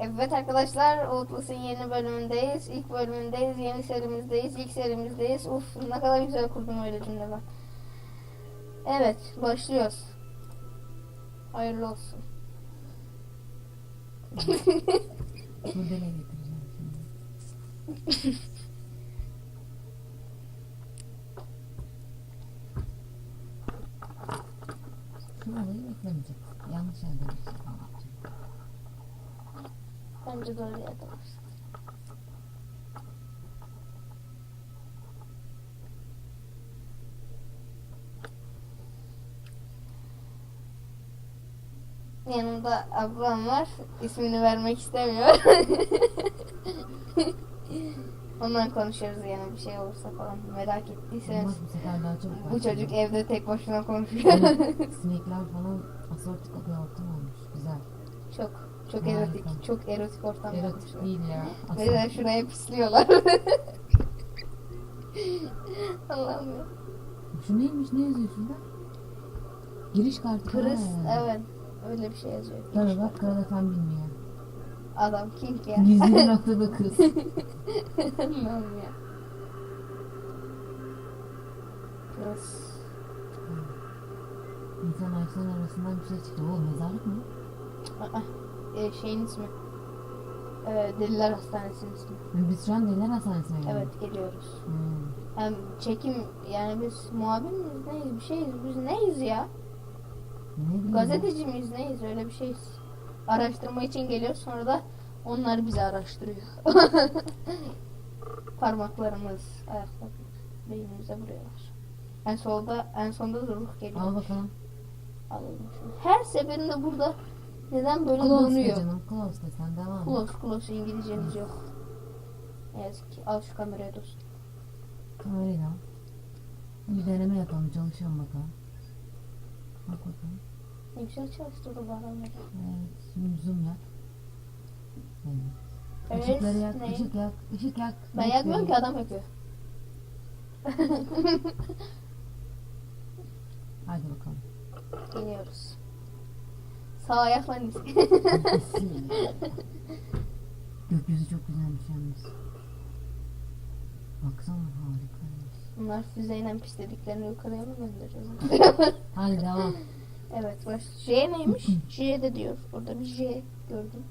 Evet arkadaşlar, Outlast'ın yeni bölümündeyiz. İlk bölümündeyiz, yeni serimizdeyiz, ilk serimizdeyiz. Uf ne kadar güzel kurdum öyle cümleler. Evet, başlıyoruz. Hayırlı olsun. Kurdele getireceğim şimdi. Alayım eklemeyecek. Yanlış yerde bir şey. Bence böyle yapalım. Yanımda ablam var. İsmini vermek istemiyor. Ondan konuşuyoruz yani bir şey olursa falan. Merak ettiyseniz. Bu çocuk evde tek başına konuşuyor. Sinekler falan asortik bir ortam olmuş. Güzel. çok çok erotik. Çok erotik ortam Erotik yapmışlar. değil ya. Mesela Asortik. şuraya pisliyorlar. Allah'ım ya. Şu neymiş? Ne yazıyor şurada? Giriş kartı. Pırıs Ha. evet. Öyle bir şey yazıyor. Tabii bak Karadafen bilmiyor. Adam king ya. Gizli noktada kız. Allah'ım ya. Pırıs. İnsan ağaçların arasından bir şey çıktı. O mezarlık mı? Aa, e, şeyin ismi. Ee, Deliler Hastanesi'nin ismi. Biz şu an Deliler Hastanesi'ne geldik. Evet geliyoruz. Hmm. Hem çekim yani biz muhabir miyiz neyiz bir şeyiz biz neyiz ya? Ne bileyim. Gazeteci miyiz neyiz öyle bir şeyiz. Araştırma için geliyoruz sonra da onlar bizi araştırıyor. Parmaklarımız, ayaklarımız beynimize vuruyorlar. En solda en sonda da ruh geliyor. Al bakalım. Alalım şunu. Her seferinde burada neden böyle Close donuyor? canım. Close de sen devam. Close close İngilizcemiz yok. Ne yazık ki. Al şu kameraya dostum. Kamerayı da al. Bir deneme yapalım. Çalışalım bakalım. Bak bakalım. Ne güzel çalıştırdı adamları. Evet. Şimdi zoom yap. Evet. Evet, Işıkları yak. ne? ışık yak. ışık yak. Ben yakmıyorum ki adam yakıyor. Hadi bakalım. Geliyoruz. Sağ ayakla. Gökyüzü çok güzelmiş yalnız. Baksana harikaymış. Bunlar füzeyle pislediklerini yukarıya mı göndereceğiz? Hadi devam. evet baş. J neymiş? J de diyor. Orada bir J gördüm.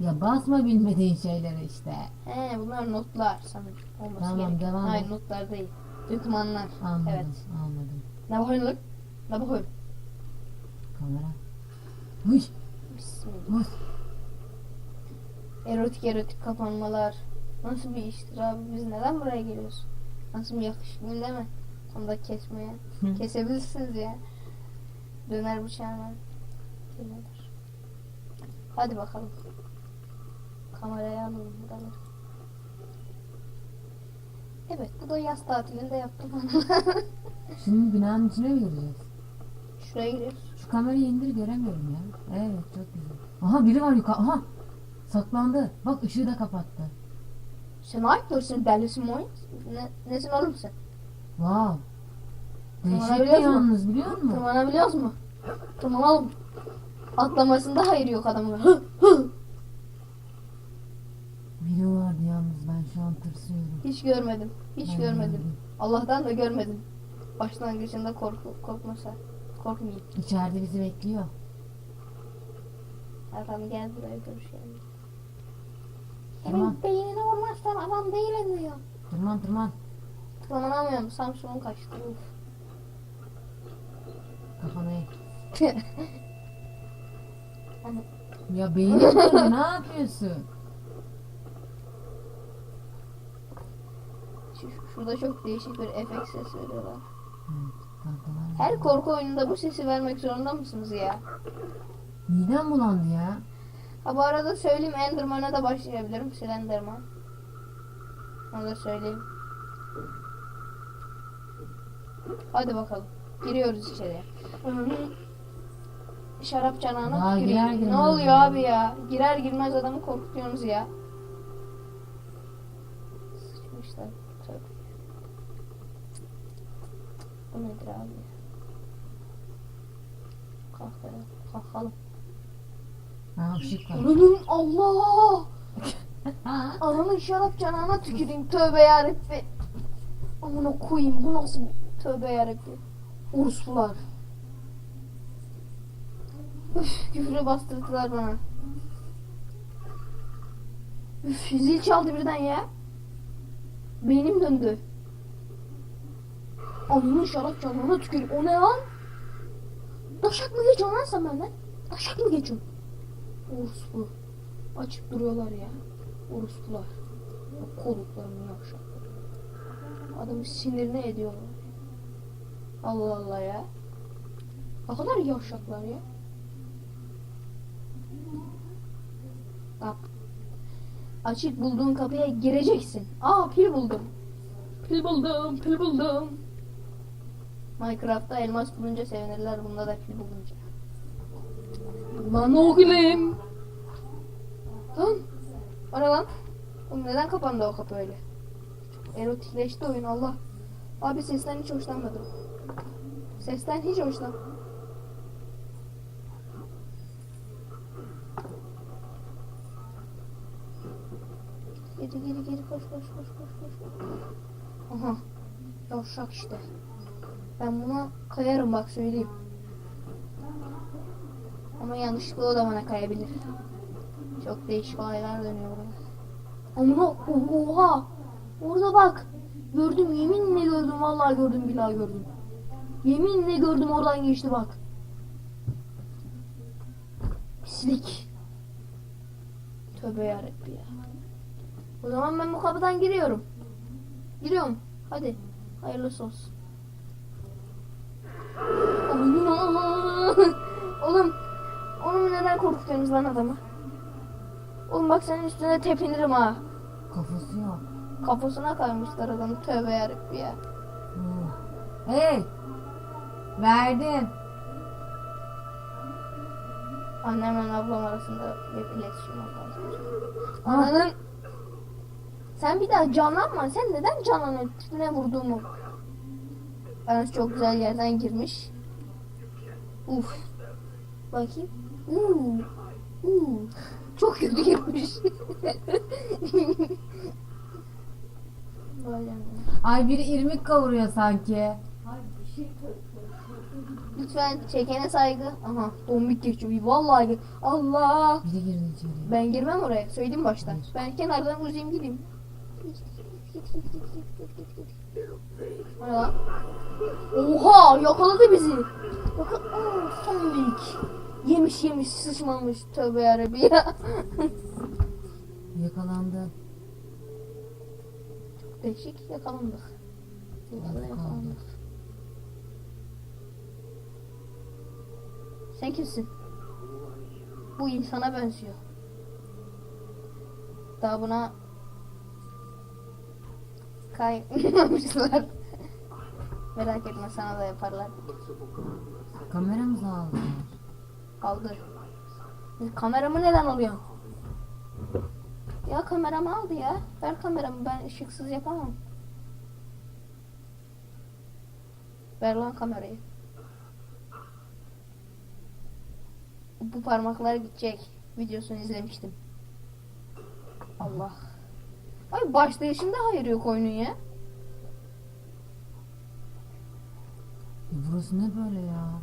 Ya basma bilmediğin şeyleri işte. He bunlar notlar sanırım. Olması Tamam, gerekiyor. devam Hayır et. notlar değil. Dokümanlar. Anladım. Evet. Anladım. Ne bakıyorsun? Ne bakıyorsun? Kamera. Uy. Bismillah. Erotik erotik kapanmalar. Nasıl bir iştir abi? Biz neden buraya geliyoruz? Nasıl bir yakışıklıyım değil mi? Sonunda kesmeye. Hı. Kesebilirsiniz ya. Döner bıçağına. Gelir. Hadi bakalım. Kameraya alalım buraları. Evet bu da yaz tatilinde yaptım. Şimdi binanın içine mi gireceğiz? Şuraya giriyoruz. Kamerayı indir göremiyorum ya. Evet çok güzel. Aha biri var yukarı. Aha. Saklandı. Bak ışığı da kapattı. Sen ayıplırsın delisin mi? Ne, nesin oğlum sen? Wow. Dehşetli Tırmanabiliyoruz mu? yalnız biliyor musun? Tırmanabiliyoruz mu? Tırmanalım. Atlamasında hayır yok adamın. Biri vardı yalnız ben şu an tırsıyorum. Hiç görmedim. Hiç Ben görmedim. gördüm. Allah'tan da görmedim. Başlangıcında korku, korkmasa. Korkmayayım. İçeride bizi bekliyor. Adam gel buraya görüşelim. Tamam. Senin beynine vurmazsan adam değil diyor. Tırman tırman. Tırmanamıyorum. Samsun'un kaçtı. Uf. Kafana. Hani Ya beynim döndü, ne yapıyorsun? şu- şurada çok değişik bir efekt ses veriyorlar. Tahtalar. Her korku oyununda bu sesi vermek zorunda mısınız ya? Midem bulandı ya. Ha bu arada söyleyeyim Enderman'a da başlayabilirim. Slenderman. Onu da söyleyeyim. Hadi bakalım. Giriyoruz içeriye. Şarap Daha tüküreyim. girer Ne oluyor abi ya? Girer girmez adamı korkutuyorsunuz ya. Sıçmışlar. Tövbe. Bu nedir abi? Kalkalım. Var. Ananın Allah! Ananın şarap canağına tüküreyim. Tövbe yarabbi. Amına koyayım. Bu nasıl tövbe yarabbi. Uruslular. Üf, küfrü bastırdılar bana. Üf, zil çaldı birden ya. Beynim döndü. Ananın şarap canağına tüküreyim. O ne lan? Taşak mı geçiyorsun lan sen benden? Taşak mı geçiyorsun? Uruslu. Açıp duruyorlar ya. Orospular. O Koluklarını yavşaklar. Adamı sinirine ediyorlar. Allah Allah ya. Ne kadar yavşaklar ya. Bak. Açık bulduğun kapıya gireceksin. Aa pil buldum. Pil buldum, pil buldum. Minecraft'ta elmas bulunca sevinirler. Bunda da pil bulunca. Lan oğlum. Lan. Ne lan? Oğlum neden kapandı o kapı öyle? Erotikleşti oyun Allah. Abi sesten hiç hoşlanmadım. Sesten hiç hoşlan. Geri geri geri koş koş koş koş koş. Aha. Yavşak işte. Ben buna kayarım bak söyleyeyim. Ama yanlışlıkla o da bana kayabilir. Çok değişik olaylar dönüyor burada. Amına oha. Orada bak. Gördüm yeminle gördüm vallahi gördüm billahi gördüm. Yeminle gördüm oradan geçti bak. Pislik. Tövbe yarabbi ya. O zaman ben bu kapıdan giriyorum. Giriyorum. Hadi. Hayırlısı olsun. Oğlum. Onu neden korkutuyorsunuz lan adamı? Oğlum bak senin üstüne tepinirim ha. Kafası yok. Kafasına kaymışlar adamı. Tövbe yarabbi ya. Hı. Hey. Verdim. Annemle ablam arasında bir iletişim olmaz. Aa. Ananın... Sen bir daha canlanma. Sen neden canlanıyorsun? Tipine vurduğumu. Yalnız çok güzel yerden girmiş. Uf. Bakayım. Uuu. Uuu. Çok kötü girmiş. Ay biri irmik kavuruyor sanki. Lütfen çekene saygı. Aha dombik geçiyor. Vallahi Allah. Biri girdi içeri. Ben girmem oraya. Söyleyeyim baştan. Ben kenardan uzayayım gideyim. O ne lan? Oha yakaladı bizi. Tombik. Yemiş yemiş sıçmamış. Tövbe yarabbi ya. Yakalandı. Değişik yakalandık. Da yakalandık. Sen kimsin? Bu insana benziyor. Daha buna kaymamışlar. Merak etme sana da yaparlar. Kameramızı aldı. Aldı. Kameramı neden alıyorsun? Ya kameramı aldı ya. Ver kameramı ben ışıksız yapamam. Ver lan kamerayı. Bu parmaklar gidecek. Videosunu izlemiştim. Allah. Ay başlayışında hayır yok oyunun ya. E burası ne böyle ya?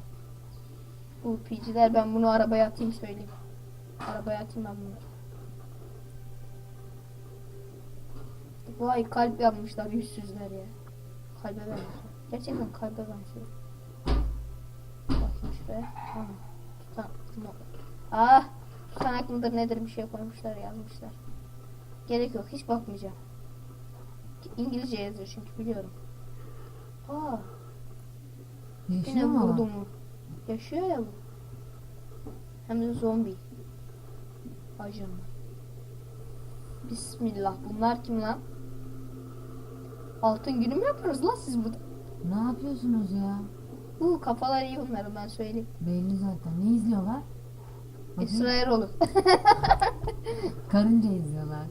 Bu PC'ler ben bunu arabaya atayım söyleyeyim. Arabaya atayım ben bunu. Vay kalp yapmışlar yüzsüzler ya. Kalbe benziyor. Gerçekten kalbe benziyor. Bakayım şuraya. Aha. Tutan, ah! Tutanak mıdır nedir bir şey koymuşlar yazmışlar. Gerek yok hiç bakmayacağım. İngilizce yazıyor çünkü biliyorum. Aa, yine Yaşıyor mu? vurdu mu? Yaşıyor ya bu. Hem de zombi. Ajan. Bismillah. Bunlar kim lan? Altın günü mü yapıyoruz lan siz burada? Ne yapıyorsunuz ya? Bu kafalar iyi bunların ben söyleyeyim. Belli zaten. Ne izliyorlar? Bakın, İsrail olur. Karınca izliyorlar.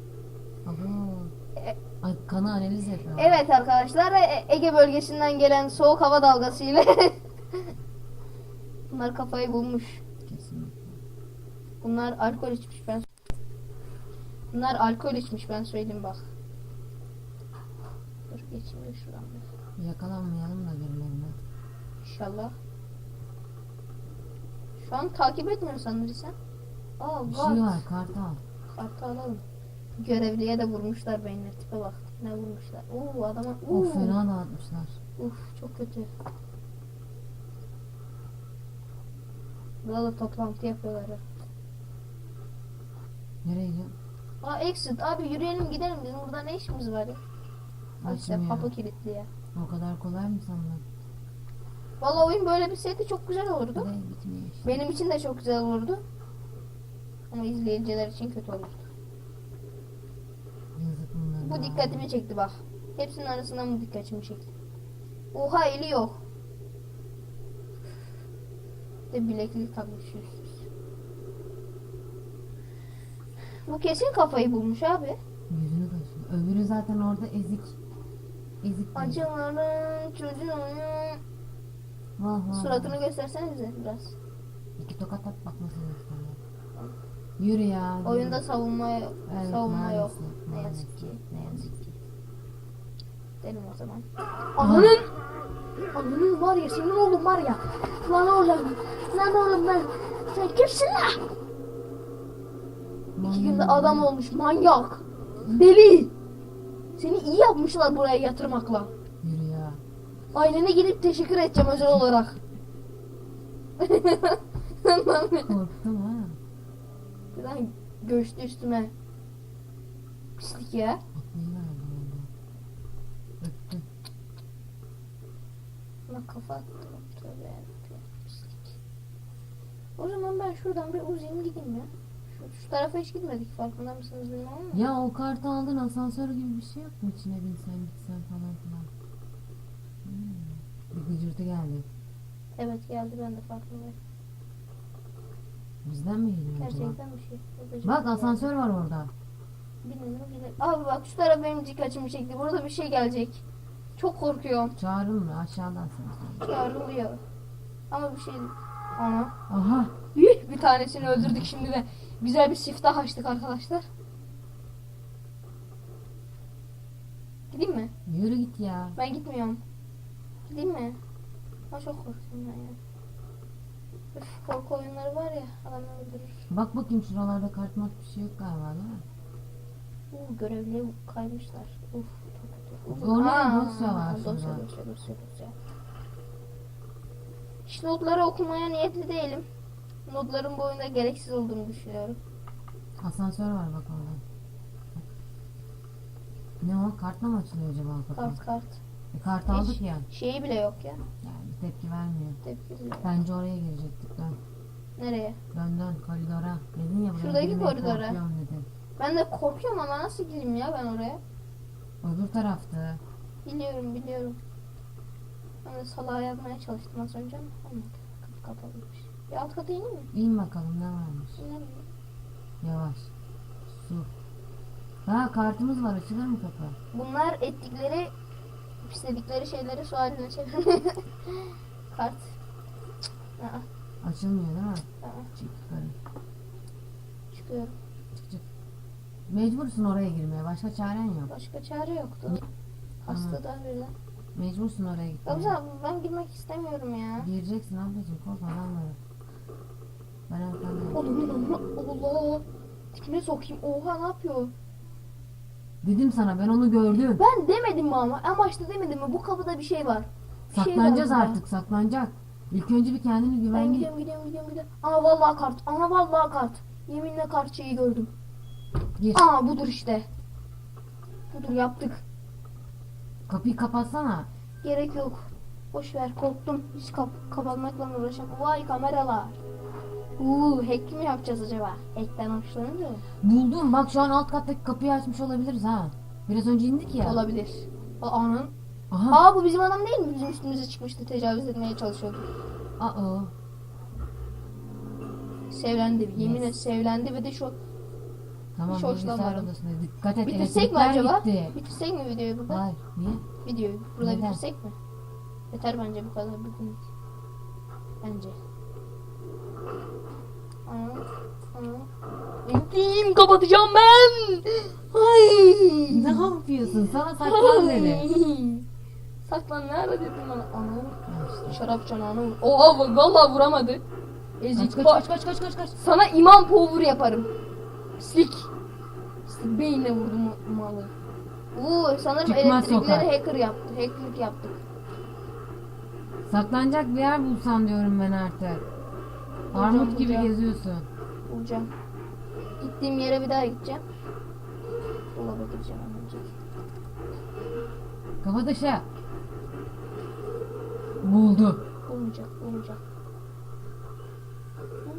Kanı analiz yapıyorlar. evet arkadaşlar E- Ege bölgesinden gelen soğuk hava dalgası ile bunlar kafayı bulmuş. Kesinlikle. Bunlar alkol içmiş ben. Bunlar alkol içmiş ben söyleyeyim bak. Dur geçeyim de şuradan bir. Yakalanmayalım da birilerine. İnşallah. Şu an takip etmiyor sanırsam. Aa Bir var. şey var kartal. Kartı alalım. Görevliye de vurmuşlar beyinler tipe bak. Ne vurmuşlar. Oo adama. Oo. fena dağıtmışlar. Uf çok kötü. Burada da toplantı yapıyorlar. ya. Nereye gidiyorsun? Aa exit abi yürüyelim gidelim bizim burada ne işimiz var ya? Aa, İşte Açmıyor. kapı kilitli ya. O kadar kolay mı sandın? Valla oyun böyle bir çok güzel olurdu. Bitmiyor işte. Benim için de çok güzel olurdu. Ama izleyiciler için kötü olurdu. Bu dikkatimi çekti bak. Hepsinin arasından bu dikkatimi çekti. Oha eli yok. De bileklik takmış yüzsüz. Bu kesin kafayı bulmuş abi. Yüzünü kaşıyor. Öbürü zaten orada ezik. Ezik. Acıların çocuğunun Vah vah. suratını göstersene bize biraz. İki tokat at bak nasıl gösteriyor. Yürü ya. Oyunda savunma Evet, savunma yok. maalesef, Ne maalesef. yazık ki. Ne yazık ki. Dedim o zaman. Ananın Ananın var ya senin oğlum var ya Lan oğlum Lan oğlum ben Sen kimsin lan İki günde adam olmuş manyak Deli Seni iyi yapmışlar buraya yatırmakla Yürü ya. Ailene gidip teşekkür edeceğim özel olarak Korktum ha. Birden göçtü üstüme. Pislik ya. Buna kafa attı. Tövbe Pislik. O zaman ben şuradan bir uzayayım gideyim ya. Şu, şu tarafa hiç gitmedik farkında mısınız bilmem ama. Ya o kartı aldın asansör gibi bir şey yok mu içine binsen gitsen falan filan. Hmm. Bir gıcırtı geldi. Evet geldi ben de farkındayım. Bizden mi geliyor acaba? Gerçekten bir şey. Bak geldi. asansör var orada. Bilmiyorum bilir. Abi bak şu taraf benim dikkatimi çekti. Burada bir şey gelecek. Çok korkuyorum. Çağırın mı? Aşağıdan asansör. Çağrılıyor. Ama bir şey... Ana. Aha. Yuh, bir tanesini öldürdük şimdi de. Güzel bir siftah açtık arkadaşlar. Gideyim mi? Yürü git ya. Ben gitmiyorum. Gideyim mi? Ben çok korkuyorum ben ya. Üf, korku oyunları var ya adamı öldürür. Bak bakayım şuralarda kart mart bir şey yok galiba değil mi? Uuu görevliye kaymışlar. Uf çok kötü. Aa, dosya var Dosya dosya dosya dosya. Hiç notları okumaya niyetli değilim. Notların bu oyunda gereksiz olduğunu düşünüyorum. Asansör var bak orada. Ne o? Kartla mı açılıyor acaba? Kart kart. Kart aldık ya. Şeyi bile yok ya. Yani tepki vermiyor. Tepki bile. Bence oraya girecektik dön. Nereye? Dön dön koridora. Dedin ya buraya Şuradaki girmeye koridora. korkuyorum dedin. Ben de korkuyorum ama nasıl gireyim ya ben oraya? Öbür taraftı. Biliyorum biliyorum. Ben de salağa yazmaya çalıştım az önce ama olmadı. Kapı kapalıymış. Bir alt kata ineyim mi? İn bakalım ne varmış. İnerim. Yavaş. Su. Ha kartımız var açılır mı kapı? Bunlar ettikleri, pisledikleri şeyleri su haline çevirmiyor. Kart. Aa, Açılmıyor değil mi? aa, Çık yukarı. çıkıyorum. Çık çık. Mecbursun oraya girmeye. Başka çaren yok. Başka çare yoktu. Hasta da birden. Mecbursun oraya gitmeye. Abi ben girmek istemiyorum ya. Gireceksin ablacığım korkma ben varım. Ben. Adamın amına Allah. Tipine sokayım. Oha ne yapıyor? Dedim sana ben onu gördüm. Ben demedim mi ama? En başta demedim mi? Bu kapıda bir şey var. Bir şey var Saklanacağız burada. artık saklanacak. İlk önce bir kendini Ben güvenli. gidiyorum gidiyorum gidiyorum gidiyorum. Aa vallahi kart. Ana vallahi kart. Yeminle kart şeyi gördüm. Gir. Aa budur işte. Budur yaptık. Kapıyı kapatsana. Gerek yok. Boş ver korktum. Hiç kap kapatmakla uğraşamam. Vay kameralar. Uuu hack mi yapacağız acaba? Hack'ten hoşlanınca mı? Buldum bak şu an alt kattaki kapıyı açmış olabiliriz ha. Biraz önce indik ya. Olabilir. Aa, anın. Aha. Aa bu bizim adam değil mi? Bizim üstümüze çıkmıştı. Tecavüz etmeye çalışıyordu. Aa. Sevlendi. Yemin et sevlendi ve de şu Tamam Hiç bilgisayar hoşlanmadım. odasında. Dikkat et Bitirsek mi elektrikler acaba? gitti. Bitirsek mi videoyu burada? Hayır. Niye? Videoyu burada Neden? bitirsek mi? Yeter bence bu kadar bugünlük. Bence. Anam. Gittim kapatacağım ben. Ay. Ne yapıyorsun? Sana saklan dedi. Saklan ne ara dedim bana. Ana. Ha işte. Şarap çanağını vur. Oha vallahi vuramadı. Ezik. Kaç kaç kaç kaç kaç kaç. Sana imam power yaparım. Pislik. Pislik beyinle vurdum malı. Oo sanırım elektrikleri hacker yaptı. Hacklik yaptık. Saklanacak bir yer bulsan diyorum ben artık. Armut gibi bulacağım. geziyorsun. Bulacağım. Gittiğim yere bir daha gideceğim. Dolaba gireceğim önce. Kafa taşı. Buldu. Olmayacak.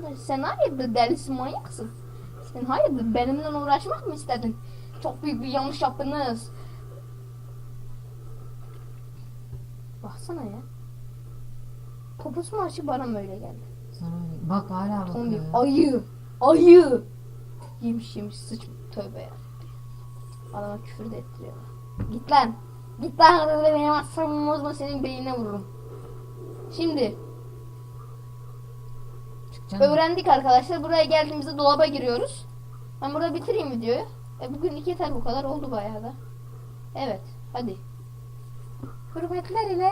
Lan Sen hayırdır delisin manyaksın. Sen hayırdır benimle uğraşmak mı istedin? Çok büyük bir yanlış yaptınız. Baksana ya. Poposu mu açık bana mı öyle geldi? Bak hala bakıyor. ya. ayı. Ayı. Yemiş yemiş sıç tövbe ya. Adama küfür de ettiriyorlar. Git lan. Git lan arada benim aslanımı bozma senin beynine vururum. Şimdi Çıkacaksın. öğrendik arkadaşlar. Buraya geldiğimizde dolaba giriyoruz. Ben burada bitireyim videoyu. E bugünlük yeter bu kadar oldu bayağı da. Evet hadi. Hürmetler ile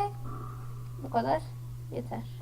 bu kadar yeter.